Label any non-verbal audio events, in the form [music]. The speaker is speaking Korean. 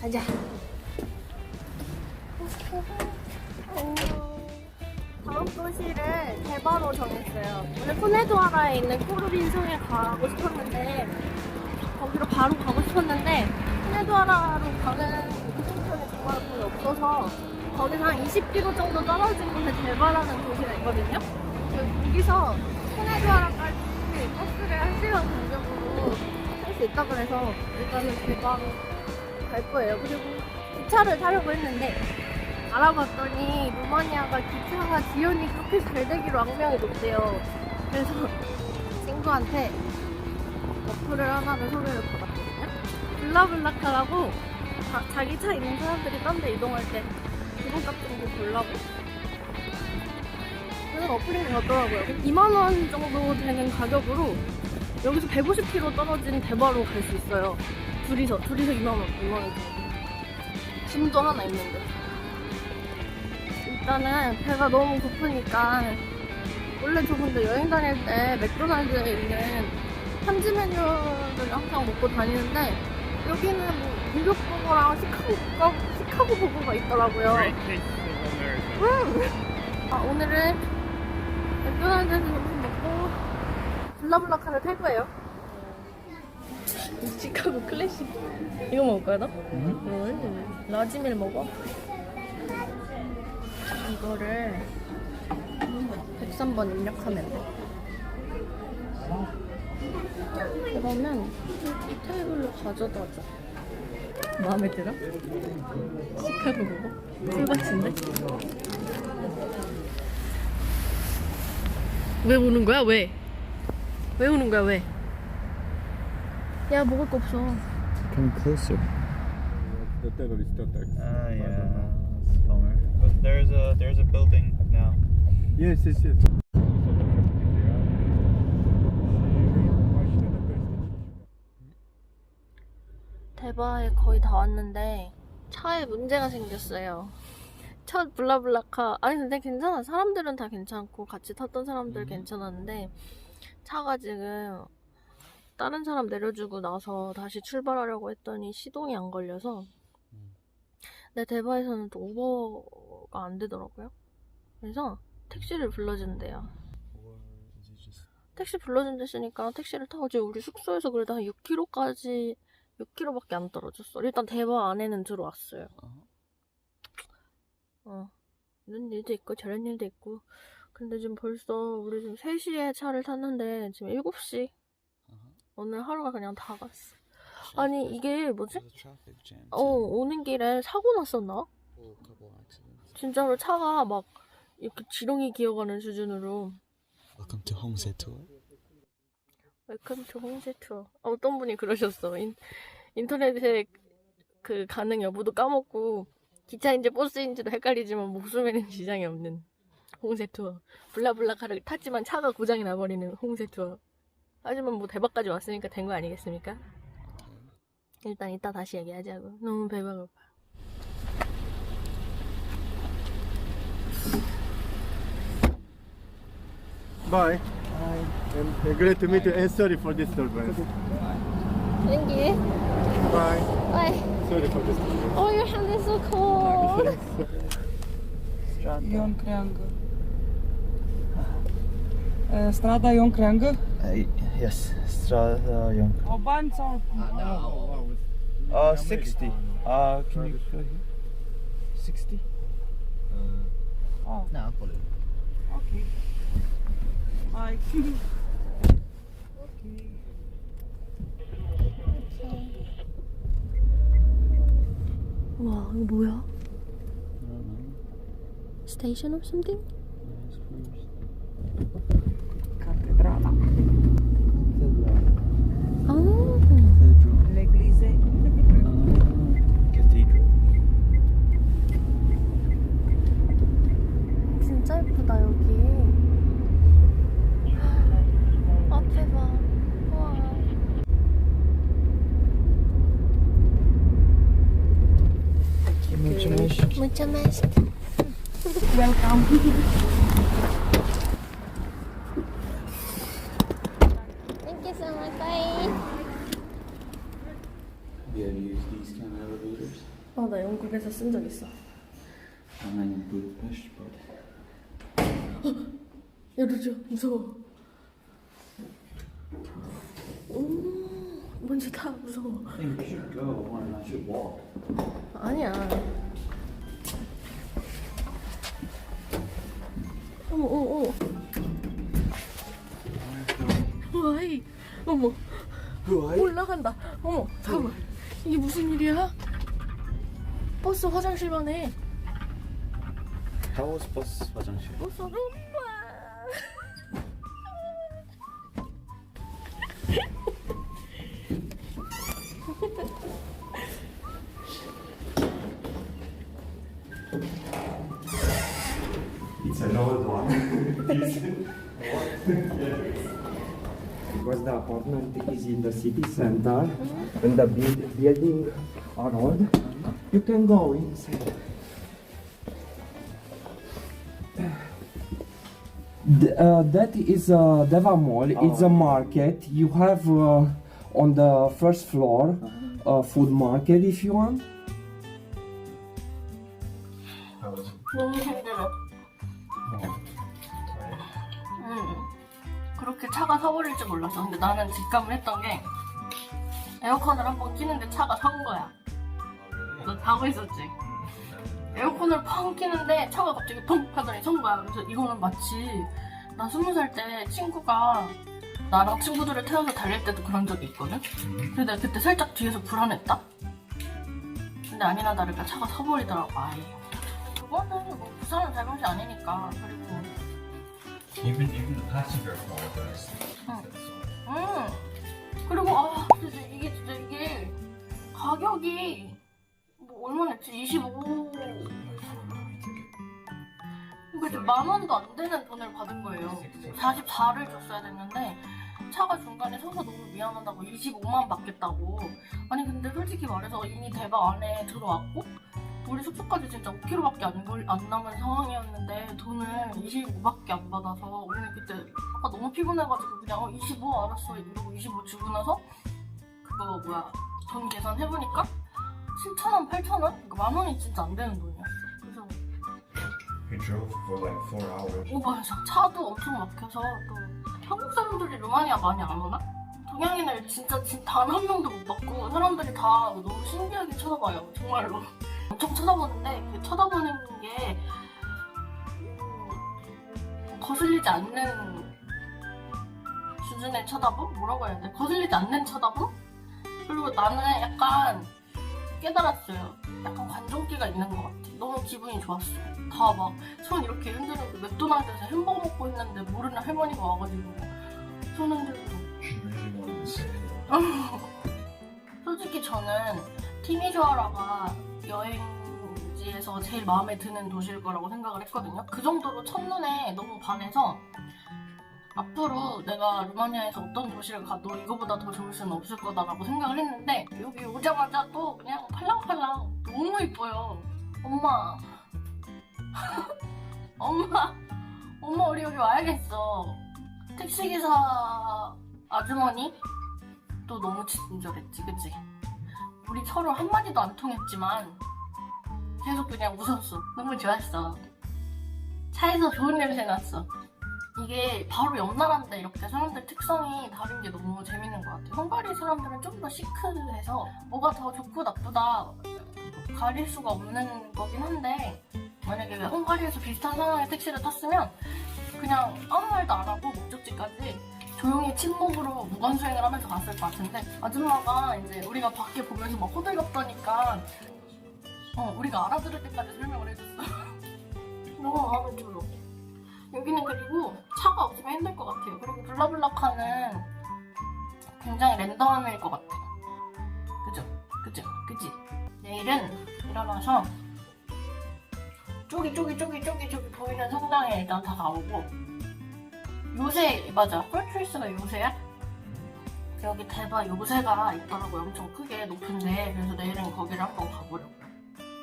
가자. 다음 도시를 대바로 정했어요. 원래 코네도아라에 있는 코르빈 성에 가고 싶었는데 거기로 바로 가고 싶었는데 코네도아라로 가는 교통편이 정말 거의 없어서 거기서 한 20km 정도 떨어진 곳에 대바라는 도시가 있거든요. 거기서 코네도아라까지 버스를 1시간 간격으로 탈수 있다 그래서 일단은 대바로 갈 거예요. 그리고 기차를 타려고 했는데 알아봤더니 루마니아가 기차가 지연이 그렇게 잘 되기로 악명이 높대요. 그래서 [laughs] 친구한테 어플을 하나를 소개를 받았거든요. 블라블라카라고 자, 자기 차 있는 사람들이 딴 데 이동할 때 기본 같은 거 보려고 그런 어플이 있더라고요. 2만원 정도 되는 가격으로 여기서 150km 떨어진 대바로 갈 수 있어요. 둘이서, 둘이서 2만원, 2만원 정도. 짐도 하나 있는데. 일단은 배가 너무 고프니까 원래 저 근데 여행 다닐 때 맥도날드에 있는 현지 메뉴를 항상 먹고 다니는데 여기는 뭐 뉴욕 버거랑 시카고, 버거- 시카고 버거가 있더라고요. 음. 아, 오늘은 맥도날드에서 점심 먹고 블라블라카를 탈 거예요. 시카고 클래식. 이거 먹을 거야, 너? 응. 라지밀 먹어. 이거를 103번 입력하면 돼. 그러면 이 테이블로 가져다 줘. 마음에 들어? 시카고 먹어? 꿀맛인데? 왜 우는 거야? 왜? 왜 우는 거야? 왜? 야 먹을 거 없어. Come closer. The terrorist attacks. Ah, yeah. It's a bummer. But there's a there's a building now. Yes, yes, yes. 대바에 거의 다 왔는데 차에 문제가 생겼어요. 첫 블라블라카 아니 근데 괜찮아 사람들은 다 괜찮고 같이 탔던 사람들 괜찮았는데 차가 지금 다른 사람 내려주고 나서 다시 출발하려고 했더니 시동이 안 걸려서 내 대바에서는 또 우버가 안 되더라고요. 그래서 택시를 불러준대요. 택시 불러준댔으니까 택시를 타고 지금 우리 숙소에서 그래도 한 6km까지 6km밖에 안 떨어졌어. 일단 대바 안에는 들어왔어요. uh, 어. 이런 일도 있고 저런 일도 있고. 근데 지금 벌써 우리 지금 3시에 차를 탔는데 지금 7시. 오늘 하루가 그냥 다 갔어. 아니 이게 뭐지? 어. 오는 길에 사고 났었나? Accidents. 진짜로 차가 막 이렇게 지렁이 기어가는 수준으로 Welcome to Hongse Tour. 웰컴 투 홍세 투어. 어떤 분이 그러셨어. 인, 인터넷에 그 가능 여부도 까먹고 기차인지 버스인지도 헷갈리지만 목숨에는 지장이 없는 홍세 투어. 블라블라카를 탔지만 차가 고장이 나버리는 홍세 투어. 하지만 뭐 대박까지 왔으니까 된 거 아니겠습니까? 일단 이따 다시 얘기하자고. 너무 배가 고파. Bye. And uh, great to meet you. And sorry for disturbance. Thank you. Bye. Bye. Sorry for disturbance. Oh, your hand is so cold. Jon Kreangă. Uh, Strada Ion Creangă? Uh, yes, Strada Young. Au bani sau... Uh, 60. Uh, can you go here? 60? Oh, No, I'll put it. ok. Hai. [laughs] 와, 이거 뭐야? No, no. Station or something? 진짜 예쁘다 여기. 앞에 봐. 와. Mucho Mucho más. Welcome. Thank you so much. Bye. Yeah, use these kind of elevators. 아, 나 영국에서 쓴 적 있어. I'm in Budapest, but 열어줘. 무서워. 오, 먼지 다 무서워. I think we should go and I should walk. 아니야. 어머, 어머, 어머. 와이. 어머. 올라간다. 어머, 잠깐만. 이게 무슨 일이야? 버스 화장실 만 해. How was bus 화장실? 버스 엄마. It's an old one. because the apartment is in the city center and the build, building are old, you can go inside. That is uh, Deva Mall. It's a market. You have uh, on the first floor a food market if you want. 너무 힘들어. 응. 그렇게 차가 서버릴 줄 몰랐어. 근데 나는 직감을 했던 게 에어컨을 한 번 키는데 차가 선 거야. 너 자고 있었지? 에어컨을 펑 키는데 차가 갑자기 펑 하더니 선 거야. 그래서 이거는 마치 나 스무 살 때 친구가 나랑 친구들을 태워서 달릴 때도 그런 적이 있거든? 근데 내가 그때 살짝 뒤에서 불안했다? 근데 아니나 다를까 차가 서버리더라고, 아예. 그거는 뭐 부산은 잘못이 아니니까. 그리고 Even even the passenger apologized. Sorry. 음. 그리고 아 진짜 이게 진짜 이게 가격이 뭐 얼마였지? 25. 이제 만 원도 안 되는 돈을 받은 거예요. 44를 줬어야 됐는데 차가 중간에 서서 너무 미안하다고 25만 받겠다고. 아니 근데 솔직히 말해서 이미 대박 안에 들어왔고 우리 숙소까지 진짜 5km밖에 안, 걸, 안 남은 상황이었는데 돈을 25밖에 안 받아서 우리는 그때 아까 너무 피곤해가지고 그냥 어, 25 알았어 이러고 25 주고 나서 그거 뭐야 돈 계산해보니까 7,000원, 8,000원? 그러니까 만 원이 진짜 안 되는 그래서 We drove for like four hours. 오 맞아 차도 엄청 막혀서 또 한국 사람들이 루마니아 많이 안 오나? 동양인을 진짜 단 한 명도 못 봤고 사람들이 다 너무 신기하게 쳐다봐요 정말로 [laughs] 엄청 쳐다보는데 그 쳐다보는 게 음, 거슬리지 않는 수준의 쳐다보? 뭐라고 해야 돼? 거슬리지 않는 쳐다보? 그리고 나는 약간 깨달았어요 약간 관종기가 있는 것 같아 너무 기분이 좋았어요 다 막 손 이렇게 흔드는 그 맥도날드에서 햄버거 먹고 있는데 모르는 할머니가 와가지고 손 흔들고. [laughs] 솔직히 저는 티미조아라가 여행지에서 제일 마음에 드는 도시일 거라고 생각을 했거든요. 그 정도로 첫눈에 너무 반해서 앞으로 내가 루마니아에서 어떤 도시를 가도 이거보다 더 좋을 수는 없을 거다라고 생각을 했는데 여기 오자마자 또 그냥 팔랑팔랑 너무 이뻐요. 엄마. [laughs] 엄마. 엄마 우리 여기 와야겠어. 택시기사 아주머니 또 너무 친절했지, 그치? 우리 서로 한마디도 안 통했지만 계속 그냥 웃었어. 너무 좋았어. 차에서 좋은 냄새 났어. 이게 바로 옆 나라인데 이렇게 사람들 특성이 다른 게 너무 재밌는 것 같아요. 헝가리 사람들은 좀 더 시크해서 뭐가 더 좋고 나쁘다 가릴 수가 없는 거긴 한데 만약에 헝가리에서 비슷한 상황의 택시를 탔으면 그냥 아무 말도 안 하고 목적지까지 조용히 침묵으로 무관수행을 하면서 갔을 것 같은데 아줌마가 이제 우리가 밖에 보면서 막 호들갑다니까 어 우리가 알아들을 때까지 설명을 해줬어 [laughs] 너무 마음에 들어 여기는 그리고 차가 없으면 힘들 것 같아요 그리고 블라블라카는 굉장히 랜덤일 것 같아 그죠? 그죠? 그지? 내일은 일어나서 쪼기 쪼기 쪼기 쪼기 쪼기 보이는 성당에 일단 다 가보고 요새 맞아 폴트리스가 요새야? 여기 대박 요새가 있더라고요 엄청 크게 높은데 그래서 내일은 거기를 한번 가보려고